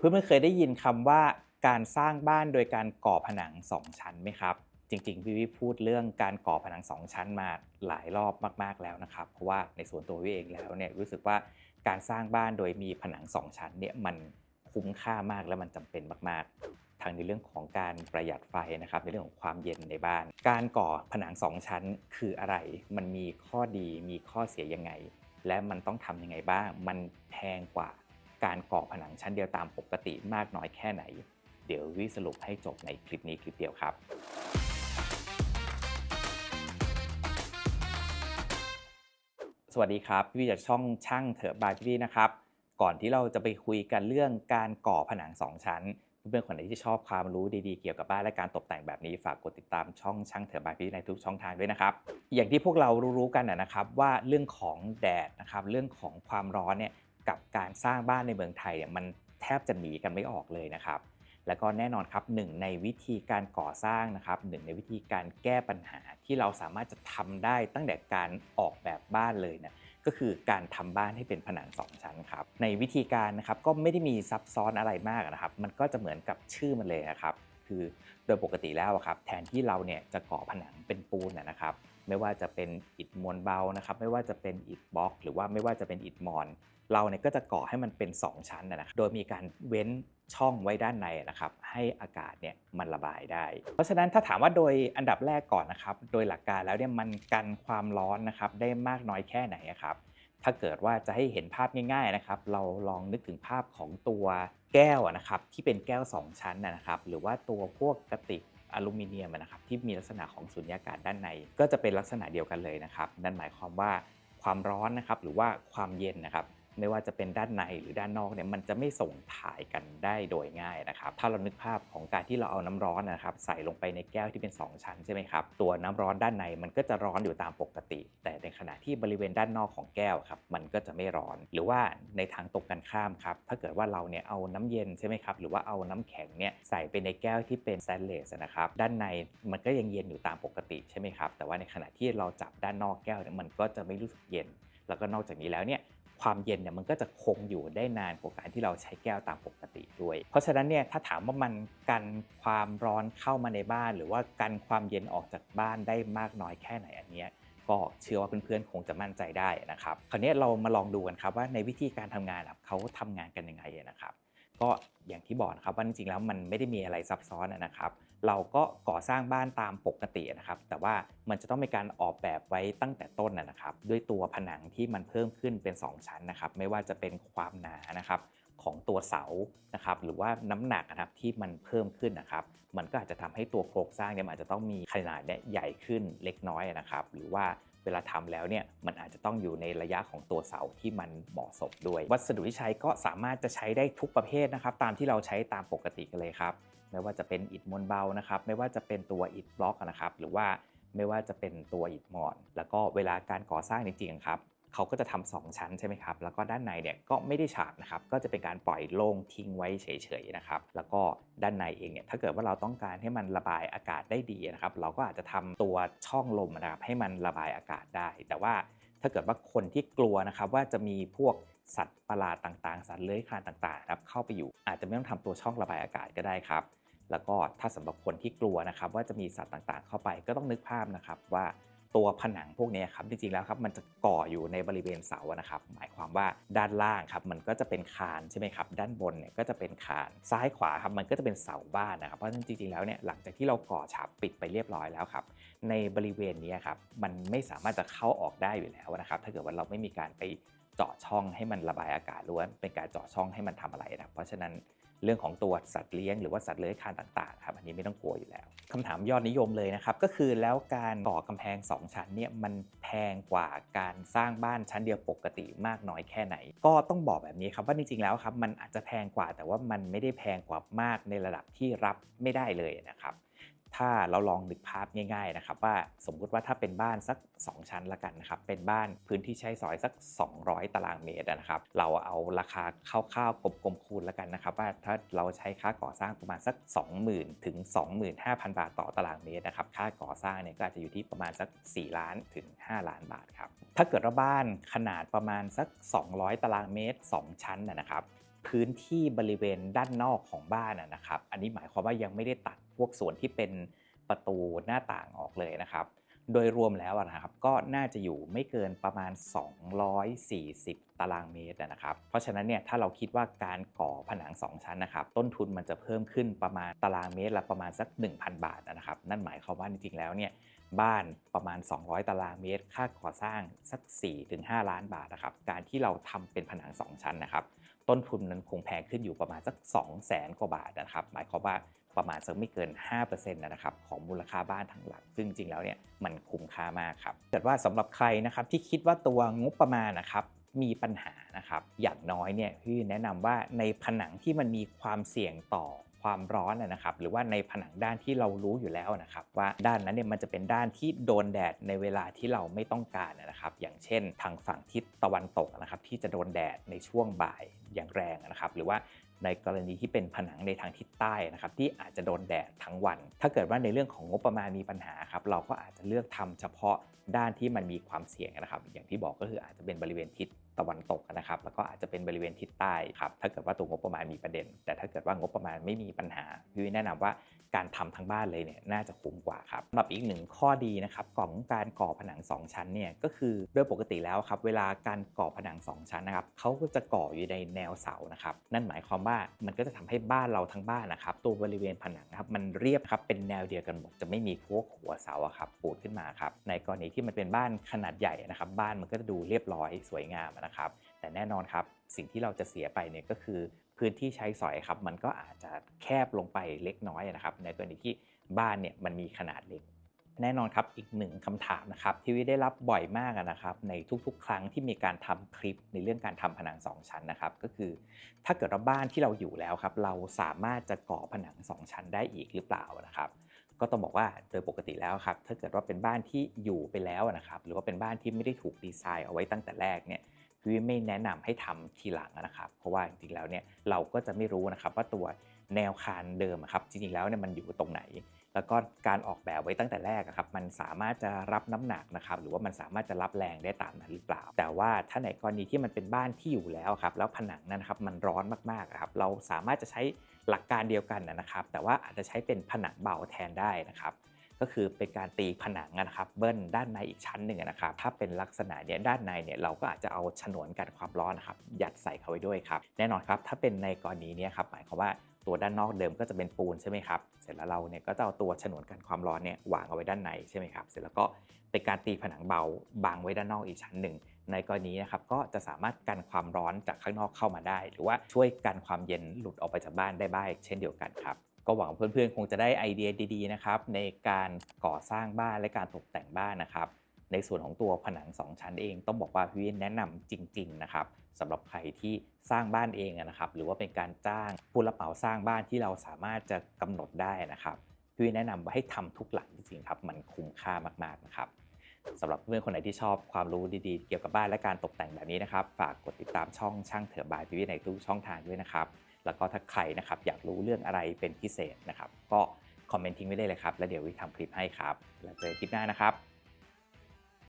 เพื่อนๆเคยได้ยินคำว่าการสร้างบ้านโดยการก่อผนัง2ชั้นไหมครับ จริงๆพี่วิพูดเรื่องการก่อผนัง2ชั้นมาหลายรอบมากๆแล้วนะครับ เพราะว่าในส่วนตัววิเองแล้วเนี่ยรู้สึกว่าการสร้างบ้านโดยมีผนัง2ชั้นเนี่ยมันคุ้มค่ามากและมันจำเป็นมากๆทางในเรื่องของการประหยัดไฟนะครับในเรื่องของความเย็นในบ้าน การก่อผนัง2ชั้นคืออะไร มันมีข้อดีมีข้อเสียยังไง และมันต้องทำยังไงบ้าง มันแพงกว่า การก่อผนังชั้นเดียวตามปกติมากน้อยแค่ไหน เดี๋ยววิสรุปให้จบในคลิปนี้คลิปเดียวครับสวัสดีครับพี่จากช่องช่างเถอะบายพี่นะครับ ก่อนที่เราจะไปคุยกันเรื่องการก่อผนัง 2 ชั้น เพื่อนๆคนไหนที่ชอบความรู้ดีๆเกี่ยวกับบ้านและการตกแต่งแบบนี้ฝากกดติดตามช่องช่างเถอะบายพี่ในทุกช่องทางด้วยนะครับ อย่างที่พวกเรารู้ๆกันนะครับว่าเรื่องของแดดนะครับเรื่องของความร้อนเนี่ย กับการสร้างบ้านในเมืองไทยเนี่ยมันแทบจะหนีกันไม่ออกเลยนะครับ แล้วก็แน่นอนครับหนึ่งในวิธีการก่อสร้างนะครับหนึ่งในวิธีการแก้ปัญหาที่เราสามารถจะทำได้ตั้งแต่การออกแบบบ้านเลยเนี่ยก็คือการทำบ้านให้เป็นผนังสองชั้นครับ ในวิธีการนะครับก็ไม่ได้มีซับซ้อนอะไรมากนะครับ มันก็จะเหมือนกับชื่อมันเลยนะครับ คือโดยปกติแล้วครับแทนที่เราเนี่ยจะก่อผนัง นะครับไม่ว่าจะเป็นอิฐมวลเบานะครับไม่ว่าจะเป็นอิฐบล็อก หรือว่าไม่ว่าจะเป็นอิฐมอน เราเนี่ยก็จะก่อให้มันเป็น 2 ชั้นนะครับโดยมีการเว้นช่องไว้ด้านในนะครับให้อากาศเนี่ยมันระบายได้ เพราะฉะนั้นถ้าถามว่าโดยอันดับแรกก่อนนะครับ โดยหลักการแล้วเนี่ยมันกันความร้อนนะครับได้มากน้อยแค่ไหนครับถ้าเกิดว่าจะให้เห็นภาพง่ายๆนะครับ เราลองนึกถึงภาพของตัวแก้วนะครับที่เป็นแก้ว 2 ชั้นนะครับ หรือว่าตัวพวกกระติก อลูมิเนียมนะครับที่มีลักษณะของสุญญากาศด้านใน ก็จะเป็นลักษณะเดียวกันเลยนะครับ นั่นหมายความว่าความร้อนนะครับหรือว่าความเย็นนะครับ ไม่ว่าจะเป็นด้านในหรือด้านนอกเนี่ยมันจะไม่ส่งถ่ายกันได้โดยง่ายนะครับถ้าเรานึกภาพของการที่เราเอาน้ำร้อนนะครับใส่ลงไปในแก้วที่เป็น 2 ชั้นใช่ไหมครับตัวน้ำร้อนด้านในมันก็จะร้อนอยู่ตามปกติ แต่ในขณะที่บริเวณด้านนอกของแก้วครับมันก็จะไม่ร้อน หรือว่าในทางตรงกันข้ามครับถ้าเกิดว่าเราเนี่ยเอาน้ำเย็นใช่ไหมครับหรือว่าเอาน้ำแข็งเนี่ยใส่ไปในแก้วที่เป็นสแตนเลสนะครับด้านในมันก็ยังเย็นอยู่ตามปกติใช่ไหมครับแต่ว่าในขณะที่เราจับด้านนอกแก้วเนี่ยมันก็จะไม่รู้สึกเย็น แล้วก็นอกจากนี้แล้วเนี่ย ความเย็นเนี่ยมันก็จะคงอยู่ได้นานกว่าการที่เราใช้แก้วตามปกติด้วย เพราะฉะนั้นเนี่ยถ้าถามว่ามันกันความร้อนเข้ามาในบ้าน หรือว่ากันความเย็นออกจากบ้านได้มากน้อยแค่ไหนอันเนี้ยก็เชื่อว่าเพื่อนๆคงจะมั่นใจได้นะครับ คราวนี้เรามาลองดูกันครับว่าในวิธีการทำงานเขาทำงานกันยังไงนะครับ ก็อย่างที่บอกนะครับว่าจริงๆแล้วมันไม่ได้มีอะไรซับซ้อนนะครับ เราก็ก่อสร้างบ้านตามปกตินะครับ แต่ว่ามันจะต้องมีการออกแบบไว้ตั้งแต่ต้นนะครับ ด้วยตัวผนังที่มันเพิ่มขึ้นเป็น 2 ชั้นนะครับ ไม่ว่าจะเป็นความหนานะครับของตัวเสานะครับหรือว่าน้ำหนักนะครับที่มันเพิ่มขึ้นนะครับ มันก็อาจจะทำให้ตัวโครงสร้างเนี่ยอาจจะต้องมีขนาดใหญ่ขึ้นเล็กน้อยนะครับ หรือว่า เวลาทำแล้วเนี่ยมันอาจจะต้องอยู่ในระยะของตัวเสาที่มันเหมาะสมด้วย วัสดุที่ใช้ก็สามารถจะใช้ได้ทุกประเภทนะครับ ตามที่เราใช้ตามปกติกันเลยครับ ไม่ว่าจะเป็นอิฐมวลเบานะครับ ไม่ว่าจะเป็นตัวอิฐบล็อกนะครับ หรือว่าไม่ว่าจะเป็นตัวอิฐมอน แล้วก็เวลาการก่อสร้างจริงๆครับ เขาก็จะทำสองชั้นใช่ไหมครับ แล้วก็ด้านในเนี่ยก็ไม่ได้ฉาบนะครับ ก็จะเป็นการปล่อยโล่งทิ้งไว้เฉยๆนะครับ แล้วก็ด้านในเองเนี่ย ถ้าเกิดว่าเราต้องการให้มันระบายอากาศได้ดีนะครับ เราก็อาจจะทำตัวช่องลมนะครับให้มันระบายอากาศได้ แต่ว่าถ้าเกิดว่าคนที่กลัวนะครับว่าจะมีพวกสัตว์ประหลาดต่างๆ สัตว์เลื้อยคลานต่างๆครับเข้าไปอยู่ อาจจะไม่ต้องทำตัวช่องระบายอากาศก็ได้ครับ แล้วก็ถ้าสำหรับคนที่กลัวนะครับว่าจะมีสัตว์ต่างๆ เข้าไปก็ต้องนึกภาพนะครับว่า ตัวผนังพวกนี้ครับจริงๆแล้วครับมันจะก่ออยู่ในบริเวณเสานะครับหมายความว่าด้านล่างครับมันก็จะเป็นคานใช่ไหมครับด้านบนเนี่ยก็จะเป็นคานซ้ายขวาครับมันก็จะเป็นเสาบ้านนะครับเพราะฉะนั้นจริงๆแล้วเนี่ยหลังจากที่เราก่อฉาบปิดไปเรียบร้อยแล้วครับในบริเวณนี้ครับมันไม่สามารถจะเข้าออกได้อยู่แล้วนะครับถ้าเกิดว่าเราไม่มีการไปเจาะช่องให้มันระบายอากาศหรือว่าเป็นการเจาะช่องให้มันทำอะไรนะเพราะฉะนั้น เรื่องของตัวสัตว์เลี้ยงหรือว่าสัตว์เลื้อยคลานต่างๆครับอันนี้ไม่ต้องกลัวอยู่แล้วคำถามยอดนิยมเลยนะครับก็คือแล้วการก่อกำแพง 2 ชั้นเนี่ยมันแพงกว่าการสร้างบ้านชั้นเดียวปกติมากน้อยแค่ไหน ก็ต้องบอกแบบนี้ครับว่าจริงๆแล้วครับมันอาจจะแพงกว่าแต่ว่ามันไม่ได้แพงกว่ามากในระดับที่รับไม่ได้เลยนะครับ ถ้าเราลองนึกภาพง่ายๆนะครับว่าสมมุติว่าถ้าเป็นบ้านสัก 2 ชั้นละกันนะครับเป็นบ้านพื้นที่ใช้สอยสัก 200 ตารางเมตรนะครับเราเอาราคาคร่าวๆกลมๆคูณละกันนะครับว่าถ้าเราใช้ค่าก่อสร้างประมาณสัก 20,000 ถึง 25,000 บาทต่อตารางเมตรนะครับค่าก่อสร้างเนี่ยก็อาจจะอยู่ที่ประมาณสัก 4 ล้านถึง 5 ล้านบาทครับถ้าเกิดว่าบ้านขนาดประมาณสัก 200 ตารางเมตร 2 ชั้นนะครับ พื้นที่บริเวณด้านนอกของบ้านนะครับ อันนี้หมายความว่ายังไม่ได้ตัดพวกส่วนที่เป็นประตูหน้าต่างออกเลยนะครับ โดยรวมแล้วนะครับก็น่าจะอยู่ไม่เกินประมาณ 240 ตารางเมตรนะครับ เพราะฉะนั้นเนี่ยถ้าเราคิดว่าการก่อผนัง 2 ชั้นนะครับ ต้นทุนมันจะเพิ่มขึ้นประมาณตารางเมตรละประมาณสัก 1,000 บาทนะครับ นั่นหมายความว่าจริงๆแล้วเนี่ย บ้านประมาณ 200 ตารางเมตร ค่าก่อสร้างสัก 4-5 ล้านบาทนะครับ การที่เราทำเป็นผนัง 2 ชั้นนะครับ ต้นทุนมันคงแพงขึ้นอยู่ประมาณสัก 2 0 0แสนกว่าบาทนะครับ หมายความว่าประมาณสักไม่เกิน 5%นะครับของมูลค่าบ้านทั้งหลัง ซึ่งจริงๆแล้วเนี่ยมันคุ้มค่ามากครับ แต่ว่าสำหรับใครนะครับที่คิดว่าตัวงบประมาณนะครับมีปัญหานะครับ อย่างน้อยเนี่ยพี่แนะนำว่าในผนังที่มันมีความเสี่ยงต่อ ความร้อนนะครับหรือว่าในผนังด้านที่เรารู้อยู่แล้วนะครับว่าด้านนั้นเนี่ยมันจะเป็นด้านที่โดนแดดในเวลาที่เราไม่ต้องการนะครับอย่างเช่น ทางฝั่งทิศตะวันตกนะครับที่จะโดนแดดในช่วงบ่ายอย่างแรงนะครับหรือว่าในกรณีที่เป็นผนังในทางทิศใต้นะครับที่อาจจะโดนแดดทั้งวัน ถ้าเกิดว่าในเรื่องของงบประมาณมีปัญหาครับเราก็อาจจะเลือกทำเฉพาะด้านที่มันมีความเสี่ยงนะครับ อย่างที่บอกก็คืออาจจะเป็นบริเวณทิศ ตะวันตกนะครับ แล้วก็อาจจะเป็นบริเวณทิศใต้ครับ ถ้าเกิดว่าตัวงบประมาณมีประเด็น แต่ถ้าเกิดว่างบประมาณไม่มีปัญหาพี่แนะนำว่า การทำทั้งบ้านเลยเนี่ยน่าจะคุ้มกว่าครับสำหรับอีกหนึ่งข้อดีนะครับของการก่อผนัง 2 ชั้นเนี่ยก็คือโดยปกติแล้วครับเวลาการก่อผนัง 2 ชั้นนะครับเขาก็จะก่ออยู่ในแนวเสานะครับนั่นหมายความว่ามันก็จะทำให้บ้านเราทั้งบ้านนะครับตัวบริเวณผนังครับมันเรียบครับเป็นแนวเดียวกันหมดจะไม่มีพวกหัวเสาครับปูดขึ้นมาครับในกรณีที่มันเป็นบ้านขนาดใหญ่นะครับบ้านมันก็จะดูเรียบร้อยสวยงามนะครับแต่แน่นอนครับสิ่งที่เราจะเสียไปเนี่ยก็คือ พื้นที่ใช้สอยครับมันก็อาจจะแคบลงไปเล็กน้อยนะครับ ในกรณีที่บ้านเนี่ยมันมีขนาดเล็ก แน่นอนครับอีกหนึ่งคำถามนะครับที่วิได้รับบ่อยมากนะครับ ในทุกๆ ครั้งที่มีการทำคลิปในเรื่องการทำผนัง 2 ชั้นนะครับ ก็คือถ้าเกิดว่าบ้านที่เราอยู่แล้วครับ เราสามารถจะก่อผนัง 2 ชั้นได้อีกหรือเปล่านะครับก็ต้องบอกว่าโดยปกติแล้วครับถ้าเกิดว่าเป็นบ้านที่อยู่ไปแล้วนะครับ หรือว่าเป็นบ้านที่ไม่ได้ถูกดีไซน์เอาไว้ตั้งแต่แรกเนี่ย พี่ไม่แนะนำให้ทำทีหลังนะครับ เพราะว่าจริงๆแล้วเนี่ยเราก็จะไม่รู้นะครับว่าตัวแนวคานเดิมครับจริงๆแล้วเนี่ยมันอยู่ตรงไหน แล้วก็การออกแบบไว้ตั้งแต่แรกครับมันสามารถจะรับน้ำหนักนะครับหรือว่ามันสามารถจะรับแรงได้ตามนั้นหรือเปล่า แต่ว่าถ้าในกรณีที่มันเป็นบ้านที่อยู่แล้วครับแล้วผนังนั้นครับมันร้อนมากๆครับเราสามารถจะใช้หลักการเดียวกันนะครับ แต่ว่าอาจจะใช้เป็นผนังเบาแทนได้นะครับ ก็คือเป็นการตีผนังนะครับเบิ้ลด้านในอีกชั้นหนึ่งนะครับถ้าเป็นลักษณะเนี้ยด้านในเนี่ยเราก็อาจจะเอาฉนวนกันความร้อนครับยัดใส่เข้าไว้ด้วยครับแน่นอนครับถ้าเป็นในกรณีนี้ครับหมายความว่าตัวด้านนอกเดิมก็จะเป็นปูนใช่ไหมครับเสร็จแล้วเราเนี่ยก็จะเอาตัวฉนวนกันความร้อนเนี่ยวางเอาไว้ด้านในใช่ไหมครับเสร็จแล้วก็เป็นการตีผนังเบาบังไว้ด้านนอกอีกชั้นหนึ่งในกรณีนะครับก็จะสามารถกันความร้อนจากข้างนอกเข้ามาได้ หรือว่าช่วยกันความเย็นหลุดออกไปจากบ้านได้บ้างเช่นเดียวกันครับ ก็หวังเพื่อนๆ คงจะได้ไอเดียดีๆนะครับในการก่อสร้างบ้านและการตกแต่งบ้านนะครับ ในส่วนของตัวผนัง 2 ชั้นเองต้องบอกว่าพี่วินแนะนำจริง ๆ นะครับสำหรับใครที่สร้างบ้านเองนะครับ หรือว่าเป็นการจ้างผู้รับเหมาสร้างบ้านที่เราสามารถจะกำหนดได้นะครับพี่วินแนะนำว่าให้ทำทุกหลังจริงๆครับมันคุ้มค่ามากๆนะครับสำหรับเพื่อนคนไหนที่ชอบความรู้ดีๆ เกี่ยวกับบ้านและการตกแต่งแบบนี้นะครับ ฝากกดติดตามช่องช่างเถอบายพี่วินในทุกช่องทางด้วยนะครับ แล้วก็ถ้าใครนะครับอยากรู้เรื่องอะไรเป็นพิเศษนะครับ ก็คอมเมนต์ทิ้งไว้ได้เลยครับ แล้วเดี๋ยววิทำคลิปให้ครับ แล้วเจอคลิปหน้านะครับ